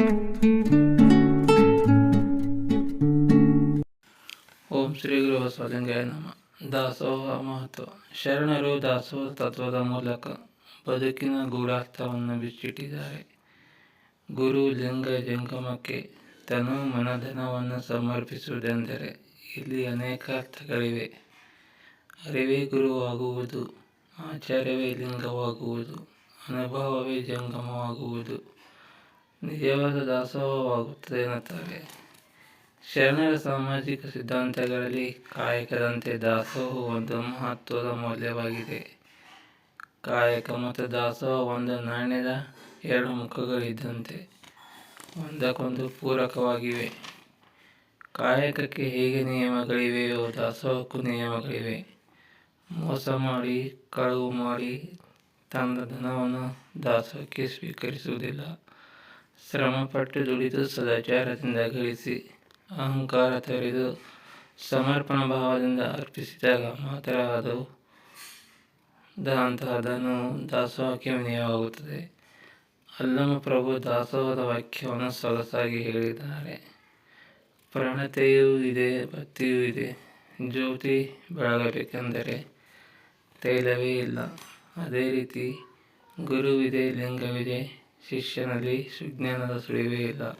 ಓಂ ಶ್ರೀ ಗುರು ಬಸವಲಿಂಗಾಯ ನಮ. ದಾಸೋಹ ಮಹತ್ವ. ಶರಣರು ದಾಸೋಹ ತತ್ವದ ಮೂಲಕ ಬದುಕಿನ ಗೂಢಾರ್ಥವನ್ನು ಬಿಚ್ಚಿಟ್ಟಿದ್ದಾರೆ. ಗುರು ಲಿಂಗ ಜಂಗಮಕ್ಕೆ ತನು ಮನಧನವನ್ನು ಸಮರ್ಪಿಸುವುದೆಂದರೆ ಇಲ್ಲಿ ಅನೇಕ ಅರ್ಥಗಳಿವೆ. ಅರಿವೇ ಗುರುವಾಗುವುದು ಆಚಾರ್ಯವೇ ಲಿಂಗವಾಗುವುದು, ಅನುಭವವೇ ಜಂಗಮವಾಗುವುದು. ನಿಜವಾದ ದಾಸೋಹವಾಗುತ್ತದೆ ಶರಣರ ಸಾಮಾಜಿಕ ಸಿದ್ಧಾಂತಗಳಲ್ಲಿ ಕಾಯಕದಂತೆ ದಾಸೋಹ ಒಂದು ಮಹತ್ವದ ಮೌಲ್ಯವಾಗಿದೆ. ಕಾಯಕ ಮತ್ತು ದಾಸೋಹ ಒಂದು ನಾಣ್ಯದ ಎರಡು ಮುಖಗಳಿದ್ದಂತೆ ಒಂದಕ್ಕೊಂದು ಪೂರಕವಾಗಿವೆ. ಕಾಯಕಕ್ಕೆ ಹೇಗೆ ನಿಯಮಗಳಿವೆಯೋ ದಾಸೋಹಕ್ಕೂ ನಿಯಮಗಳಿವೆ. ಮೋಸ ಮಾಡಿ, ಕಳವು ಮಾಡಿ ತನ್ನ ಧನವನ್ನು ದಾಸೋಹಕ್ಕೆ ಸ್ವೀಕರಿಸುವುದಿಲ್ಲ. ಶ್ರಮಪಟ್ಟು ದುಡಿದು ಸದಾಚಾರದಿಂದ ಗಳಿಸಿ, ಅಹಂಕಾರ ತೊರೆದು ಸಮರ್ಪಣ ಭಾವದಿಂದ ಅರ್ಪಿಸಿದಾಗ ಮಾತ್ರ ಅದು ಅಂತಹ ಅದನ್ನು ದಾಸೋಹಕ್ಕೆ ವಿನಯವಾಗುತ್ತದೆ ಅಲ್ಲಮ ಪ್ರಭು ದಾಸೋಹದ ವಾಕ್ಯವನ್ನು ಸೊಗಸಾಗಿ ಹೇಳಿದ್ದಾರೆ. ಪ್ರಣತೆಯೂ ಇದೆ, ಭಕ್ತಿಯೂ ಇದೆ. ಜ್ಯೋತಿ ಬೆಳಗಬೇಕೆಂದರೆ ತೈಲವೇ ಇಲ್ಲ. ಅದೇ ರೀತಿ ಗುರುವಿದೆ, ಲಿಂಗವಿದೆ. ಶಿಷ್ಯನಲ್ಲಿ ಸುಜ್ಞಾನದ ಸುಳಿವೇ ಇಲ್ಲ.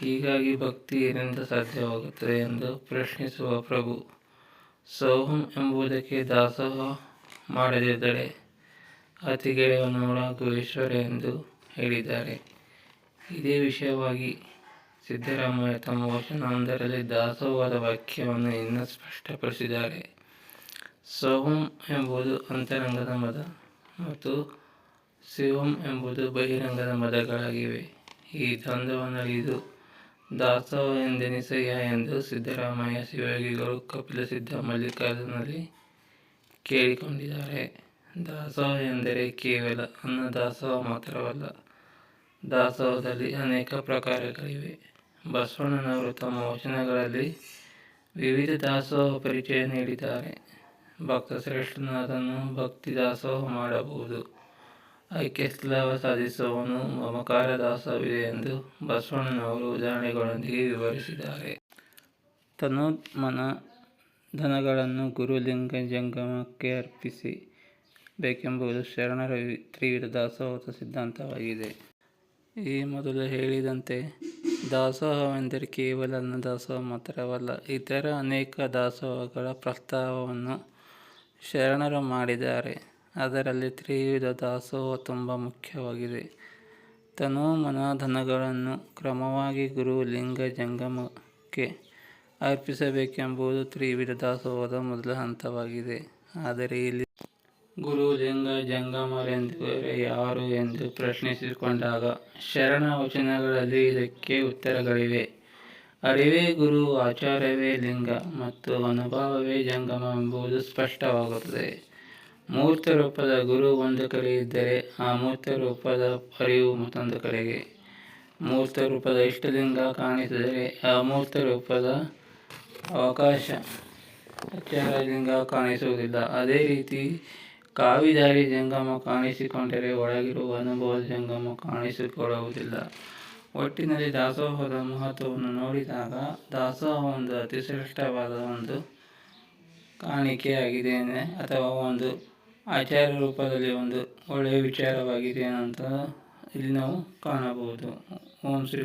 ಹೀಗಾಗಿ ಭಕ್ತಿ ಏನಿಂದ ಸಾಧ್ಯವಾಗುತ್ತದೆ ಎಂದು ಪ್ರಶ್ನಿಸುವ ಪ್ರಭು, ಸೌಹಂ ಎಂಬುದಕ್ಕೆ ದಾಸೋಹ ಮಾಡದಿದ್ದರೆ ಅತಿ ಗೆಳೆಯವನೊಳಗು ಈಶ್ವರ ಎಂದು ಹೇಳಿದ್ದಾರೆ. ಇದೇ ವಿಷಯವಾಗಿ ಸಿದ್ದರಾಮಯ್ಯ ತಮ್ಮ ವಚನವೊಂದರಲ್ಲಿ ದಾಸೋಹದ ವಾಕ್ಯವನ್ನು ಇನ್ನೂ ಸ್ಪಷ್ಟಪಡಿಸಿದ್ದಾರೆ. ಸೌಹಂ ಎಂಬುದು ಅಂತರಂಗದ ಮತ್ತು ಶಿವಂ ಎಂಬುದು ಬಹಿರಂಗದ ಮದಗಳಾಗಿವೆ. ಈ ದ್ವಂದ್ವನಲ್ಲಿದು ದಾಸೋಹ ಎಂದೆನಿಸಯ್ಯ ಎಂದು ಸಿದ್ದರಾಮಯ್ಯ ಶಿವಯೋಗಿಗಳು ಕಪಿಲ ಸಿದ್ಧ ಮಲ್ಲಿಕಾರ್ಜುನಲ್ಲಿ ಕೇಳಿಕೊಂಡಿದ್ದಾರೆ. ದಾಸೋಹ ಎಂದರೆ ಕೇವಲ ಅನ್ನ ದಾಸೋಹ ಮಾತ್ರವಲ್ಲ ದಾಸೋಹದಲ್ಲಿ ಅನೇಕ ಪ್ರಕಾರಗಳಿವೆ. ಬಸವಣ್ಣನವರು ತಮ್ಮ ವಚನಗಳಲ್ಲಿ ವಿವಿಧ ದಾಸೋಹ ಪರಿಚಯ ನೀಡಿದ್ದಾರೆ. ಭಕ್ತ ಶ್ರೇಷ್ಠನಾದನ್ನು ಭಕ್ತಿ ದಾಸೋಹ ಮಾಡಬಹುದು. ಐಕ್ಯಸ್ಲಾವ ಸಾಧಿಸುವವನು ಮಮಕಾರ ದಾಸವಿದೆ ಎಂದು ಬಸವಣ್ಣನವರು ಉದಾಹರಣೆಗಳೊಂದಿಗೆ ವಿವರಿಸಿದ್ದಾರೆ. ತನು ಮನ ಧನಗಳನ್ನು ಗುರುಲಿಂಗ ಜಂಗಮಕ್ಕೆ ಅರ್ಪಿಸಿ ಬೇಕೆಂಬುದು ಶರಣರ ತ್ರಿವಿಧ ದಾಸೋಹದ ಸಿದ್ಧಾಂತವಾಗಿದೆ. ಈ ಮೊದಲು ಹೇಳಿದಂತೆ ದಾಸೋಹವೆಂದರೆ ಕೇವಲ ಅನ್ನ ದಾಸೋಹ ಮಾತ್ರವಲ್ಲ, ಇತರ ಅನೇಕ ದಾಸೋಹಗಳ ಪ್ರಸ್ತಾವವನ್ನು ಶರಣರು ಮಾಡಿದ್ದಾರೆ. ಅದರಲ್ಲಿ ತ್ರಿವಿಧ ದಾಸೋಹ ತುಂಬ ಮುಖ್ಯವಾಗಿದೆ. ತನು ಮನಧನಗಳನ್ನು ಕ್ರಮವಾಗಿ ಗುರು ಲಿಂಗ ಜಂಗಮಕ್ಕೆ ಅರ್ಪಿಸಬೇಕೆಂಬುದು ತ್ರಿವಿಧ ದಾಸೋಹದ ಮೊದಲ ಹಂತವಾಗಿದೆ. ಆದರೆ ಇಲ್ಲಿ ಗುರು ಲಿಂಗ ಜಂಗಮರೆಂದು ಯಾರು ಎಂದು ಪ್ರಶ್ನಿಸಿಕೊಂಡಾಗ ಶರಣ ವಚನಗಳಲ್ಲಿ ಇದಕ್ಕೆ ಉತ್ತರಗಳಿವೆ. ಅರಿವೇ ಗುರು ಆಚಾರ್ಯವೇ ಲಿಂಗ ಮತ್ತು ಅನುಭವವೇ ಜಂಗಮ ಎಂಬುದು ಸ್ಪಷ್ಟವಾಗುತ್ತದೆ. ಮೂರ್ತ ರೂಪದ ಗುರು ಒಂದು ಕಡೆ ಇದ್ದರೆ ಆ ಮೂರ್ತ ರೂಪದ ಅರಿವು ಮತ್ತೊಂದು ಕಡೆಗೆ. ಮೂರ್ತ ರೂಪದ ಇಷ್ಟಲಿಂಗ ಕಾಣಿಸಿದರೆ ಆ ಮೂರ್ತ ರೂಪದ ಅವಕಾಶ ಲಿಂಗ ಕಾಣಿಸುವುದಿಲ್ಲ. ಅದೇ ರೀತಿ ಕಾವಿದಾರಿ ಜಂಗಮ ಕಾಣಿಸಿಕೊಂಡರೆ ಒಳಗಿರುವ ಅನುಭವ ಜಂಗಮ ಕಾಣಿಸಿಕೊಳ್ಳುವುದಿಲ್ಲ. ಒಟ್ಟಿನಲ್ಲಿ ದಾಸೋಹದ ಮಹತ್ವವನ್ನು ನೋಡಿದಾಗ ದಾಸೋಹ ಒಂದು ಅತಿಶ್ರೇಷ್ಠವಾದ ಒಂದು ಕಾಣಿಕೆಯಾಗಿದೆ, ಅಥವಾ ಒಂದು ಆಚಾರ ರೂಪದಲ್ಲಿ ಒಂದು ಒಳ್ಳೆಯ ವಿಚಾರವಾಗಿದೆ ಅಂತ ಇಲ್ಲಿ ನಾವು ಕಾಣಬಹುದು. ಓಂ ಶ್ರೀ